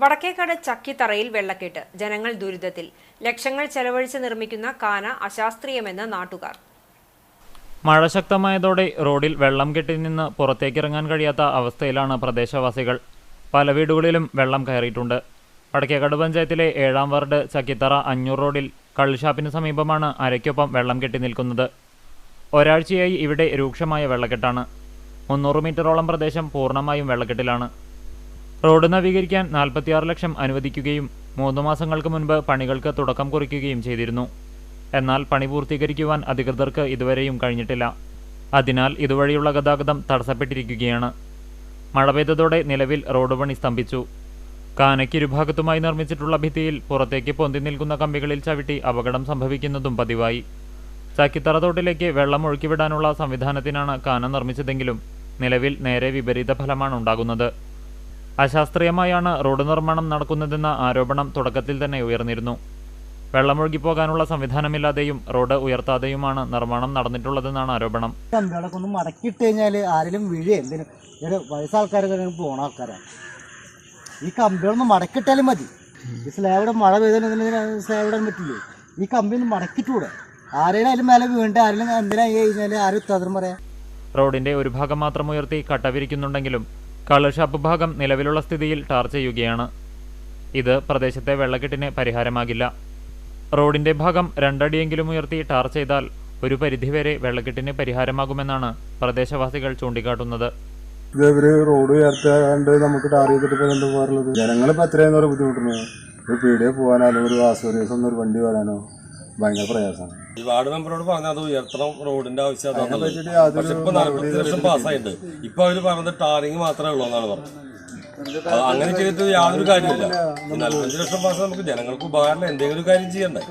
വടക്കേക്കാട് ചക്കിത്തറയിൽ വെള്ളക്കെട്ട് ജനങ്ങൾ ദുരിതത്തിൽ. ലക്ഷങ്ങൾ ചെലവഴിച്ച് നിർമ്മിക്കുന്ന കാന അശാസ്ത്രീയമെന്ന് നാട്ടുകാർ. മഴ ശക്തമായതോടെ റോഡിൽ വെള്ളം കെട്ടി നിന്ന് പുറത്തേക്കിറങ്ങാൻ കഴിയാത്ത അവസ്ഥയിലാണ് പ്രദേശവാസികൾ. പല വീടുകളിലും വെള്ളം കയറിയിട്ടുണ്ട്. വടക്കേക്കാട് പഞ്ചായത്തിലെ ഏഴാം വാർഡ് ചക്കിത്തറ അഞ്ഞൂർ റോഡിൽ കള്ളുഷാപ്പിന് സമീപമാണ് അരയ്ക്കൊപ്പം വെള്ളം കെട്ടി നിൽക്കുന്നത്. ഒരാഴ്ചയായി ഇവിടെ രൂക്ഷമായ വെള്ളക്കെട്ടാണ്. മുന്നൂറ് മീറ്ററോളം പ്രദേശം പൂർണമായും വെള്ളക്കെട്ടിലാണ്. റോഡ് നവീകരിക്കാൻ നാൽപ്പത്തിയാറ് ലക്ഷം അനുവദിക്കുകയും മൂന്ന് മാസങ്ങൾക്ക് മുൻപ് പണികൾക്ക് തുടക്കം കുറിക്കുകയും ചെയ്തിരുന്നു. എന്നാൽ പണി പൂർത്തീകരിക്കുവാൻ അധികൃതർക്ക് ഇതുവരെയും കഴിഞ്ഞിട്ടില്ല. അതിനാൽ ഇതുവഴിയുള്ള ഗതാഗതം തടസ്സപ്പെട്ടിരിക്കുകയാണ്. മഴ പെയ്തതോടെ നിലവിൽ റോഡ് പണി സ്തംഭിച്ചു. കാനയ്ക്കിരുഭാഗത്തുമായി നിർമ്മിച്ചിട്ടുള്ള ഭിത്തിയിൽ പുറത്തേക്ക് പൊന്തി നിൽക്കുന്ന കമ്പികളിൽ ചവിട്ടി അപകടം സംഭവിക്കുന്നതും പതിവായി. ചക്കിത്തറ തോട്ടിലേക്ക് വെള്ളം ഒഴുക്കിവിടാനുള്ള സംവിധാനത്തിനാണ് കാന നിർമ്മിച്ചതെങ്കിലും നിലവിൽ നേരെ വിപരീത ഫലമാണ് ഉണ്ടാകുന്നത്. അശാസ്ത്രീയമായാണ് റോഡ് നിർമ്മാണം നടക്കുന്നതെന്ന ആരോപണം തുടക്കത്തിൽ തന്നെ ഉയർന്നിരുന്നു. വെള്ളമൊഴുകിപ്പോകാനുള്ള സംവിധാനമില്ലാതെയും റോഡ് ഉയർത്താതെയുമാണ് നിർമ്മാണം നടന്നിട്ടുള്ളതെന്നാണ് ആരോപണം. കമ്പികളൊക്കെ മടക്കിയിട്ട് കഴിഞ്ഞാൽ ആരെങ്കിലും വീഴേ? എന്തിനും? വയസ്സാൾക്കാരൊക്കെ പോണ ആൾക്കാരാണ് ഈ കമ്പികളൊന്നും മടക്കിട്ടാലും മതി. ഈ സ്ലാബിടെ മഴ പെയ്താൽ സ്ലാബ് ഇടാൻ പറ്റില്ലേ? ഈ കമ്പി ഒന്ന് മടക്കിട്ടൂടെ ആരെങ്കിലും മേലെ വീണ്ട ആരെങ്കിലും എന്തിനാ കഴിഞ്ഞാൽ ആരും ഉത്തരം പറയാം? റോഡിന്റെ ഒരു ഭാഗം മാത്രം ഉയർത്തി കട്ട വിരിക്കുന്നുണ്ടെങ്കിലും കള്ളുഷാപ്പ് ഭാഗം നിലവിലുള്ള സ്ഥിതിയിൽ ടാർ ചെയ്യുകയാണ്. ഇത് പ്രദേശത്തെ വെള്ളക്കെട്ടിന് പരിഹാരമാകില്ല. റോഡിന്റെ ഭാഗം രണ്ടടിയെങ്കിലും ഉയർത്തി ടാർ ചെയ്താൽ ഒരു പരിധിവരെ വെള്ളക്കെട്ടിന് പരിഹാരമാകുമെന്നാണ് പ്രദേശവാസികൾ ചൂണ്ടിക്കാട്ടുന്നത്. ഇത് റോഡ് ഉയർത്താണ്ട് നമുക്ക് ടാർ ചെയ്തിട്ട് ഇപ്പൊ എന്താ പോകാറുള്ളത്? ജനങ്ങളിപ്പോ എത്രയും നേരം ബുദ്ധിമുട്ടുന്നത്? ഒരു പീടിയെ പോകാനോ ഒരു ആശ്വര്യം ഒന്ന് ഒരു വണ്ടി വരാനോ? ഭയങ്കര പ്രയാസമാണ് ഈ വാർഡ് മെമ്പറോട് പറഞ്ഞ അത് ഉയർത്തണം റോഡിന്റെ ആവശ്യം അതാണെന്നുള്ളത്. പറ്റിയിട്ട് യാതൊരു പക്ഷെ ഇപ്പൊ നാൽപ്പത്തി ലക്ഷം പാസ്സായിട്ടുണ്ട്. ഇപ്പൊ അവർ പറഞ്ഞത് ടാറിങ് മാത്രമേ ഉള്ളൂ എന്നാണ് പറഞ്ഞത്. അങ്ങനെ ചെയ്തിട്ട് യാതൊരു കാര്യമില്ല ഈ നാൽപ്പത്തഞ്ച് ലക്ഷം പാസ് നമുക്ക് ജനങ്ങൾക്ക് ഉപകാരം എന്തെങ്കിലും ഒരു കാര്യം ചെയ്യണ്ടേ?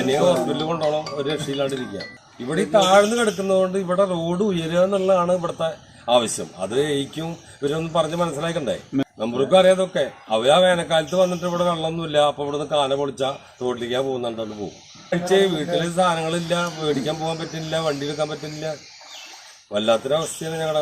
അനേക ഹോസ്പിറ്റലിൽ കൊണ്ടുപോകണം ഒരു രക്ഷയില്ലാണ്ടിരിക്കുക. ഇവിടെ ഈ താഴ്ന്നു കിടക്കുന്നതുകൊണ്ട് ഇവിടെ റോഡ് ഉയരുക എന്നുള്ളതാണ് ഇവിടുത്തെ ആവശ്യം. അത് എനിക്കും ഇവരൊന്നും പറഞ്ഞ് മനസ്സിലാക്കണ്ടേ? മെമ്പർക്കും അറിയാതൊക്കെ അവർ ആ വേനൽക്കാലത്ത് വന്നിട്ട് ഇവിടെ വെള്ളമൊന്നുമില്ല. അപ്പൊ ഇവിടുന്ന് കാന പൊളിച്ച റോഡിലേക്കാ പോകുന്നുണ്ടോണ്ട് പോകും. വീട്ടിൽ സാധനങ്ങളില്ല. മേടിക്കാൻ പോകാൻ പറ്റുന്നില്ല. വണ്ടി വെക്കാൻ പറ്റുന്നില്ല. വല്ലാത്തൊരവസ്ഥയാണ് ഞങ്ങളുടെ